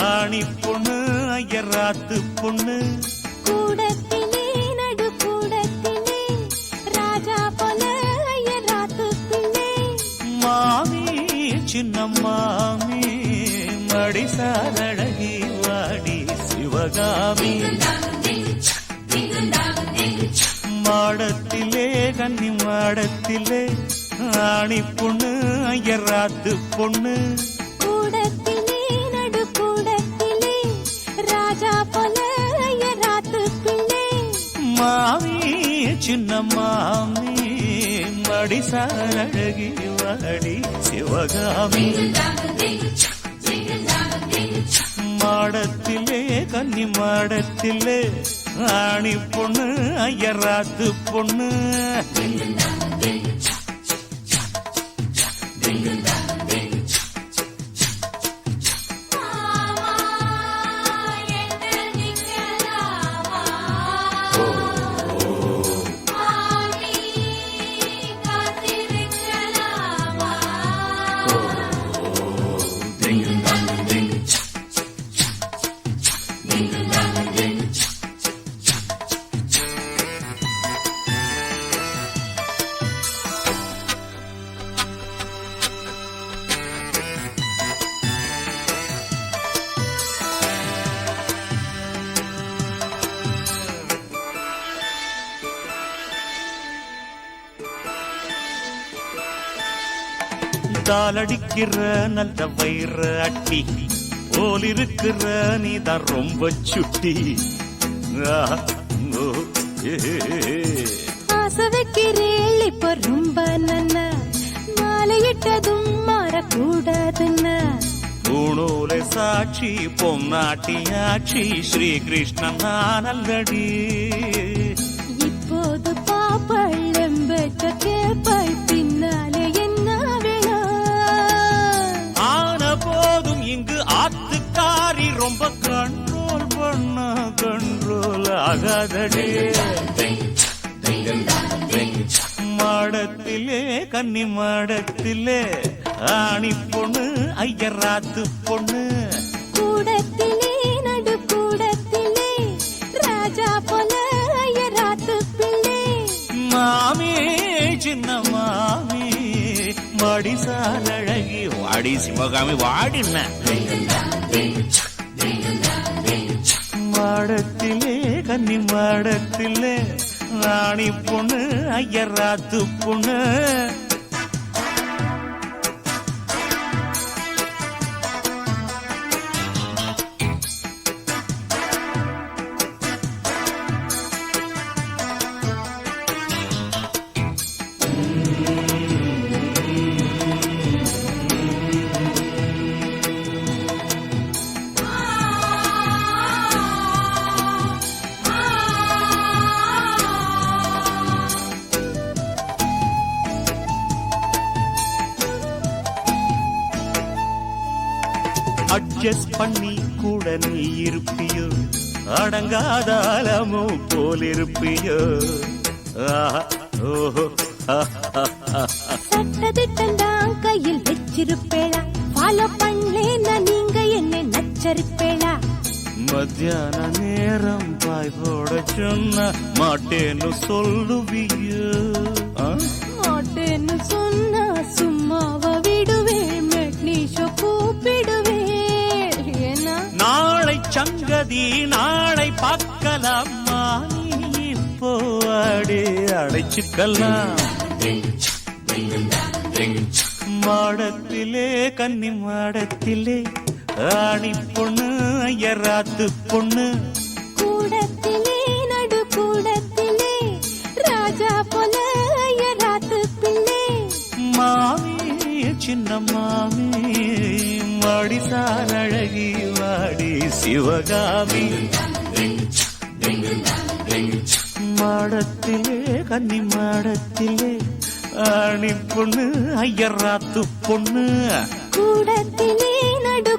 ஆணி பொண்ணு ஐயராத்து பொண்ணு. கூடத்திலே நடு கூடத்திலே ராஜா போல ஐயராத்து பிள்ளை மாமி சின்ன மாமி மடிசாரழகி வாடி சிவகாமி. மாடத்திலே கன்னி மாடத்திலே ஆணி பொண்ணு ஐயராத்து பொண்ணு. மாமி சின்ன மாமி மடிசாரழகி வாடி சிவகாமி. மாடத்திலே கன்னி மாடத்திலே ஆணி பொண்ணு ஐயராத்து பொண்ணு. தாளடிக்கிற நல்ல வயிற அட்டி. போல் இருக்கிற நீதான் ரொம்ப சுட்டி. ஆஹா, ஓ, ஏ, ஏ. ஆசை வைக்கிறேள் இப்ப ரொம்ப நன்ன. மாலையிட்டதும் மாறக்கூடாதுன்னா. பூணூலை சாட்சி பொன்னாட்டியாட்சி ஸ்ரீகிருஷ்ணன் நான் அல்லடி. ஆகாதடி. மாடத்திலே கன்னி மாடத்திலே ஆணி பொண்ணு ஐயராத்து பொண்ணு. கூடத்திலே நடு கூடத்திலே ராஜா போல ஐயராத்து பிள்ளை. மாமி சின்ன மாமி மடிசால் அழகி வாடி சிவகாமி வாடின. மாடத்திலே கன்னி மாடத்திலே ராணி பொண்ணு ஐயராத்து பொண்ணு. அட்ஜஸ்ட் பண்ணி கூட நீ இருப்பியோ? அடங்காத அலமோ போல் இருப்பியோ? ஓஹோ ஆஹா, ஆஹா. சட்டதிட்டம் தான் கையில் வச்சிருப்பேளா? ஃபாலோ பண்ணலேன்னா நீங்க என்ன நச்சரிப்பேளா? மத்தியான நேரம் பாய் போட சொன்ன மாட்டேன்னு சொல்லுவியோ? மாட்டேன்னு சொன்னா சங்கதி நாளை பார்க்கலாமா? அடி அடைச்சுக்கலாம். மாடத்திலே கன்னி மாடத்திலே ஆணி பொண்ணு ஐயராத்து பொண்ணு. கூடத்திலே நடு கூடத்திலே ராஜா போல ஐயராத்து பிள்ளை மாமி சின்ன மாமி வாடி சாரழகி வாடி சிவகாமி. மாடத்திலே கன்னி மாடத்திலே ஆணி பொண்ணு ஐயராத்து பொண்ணு. கூடத்திலே நடு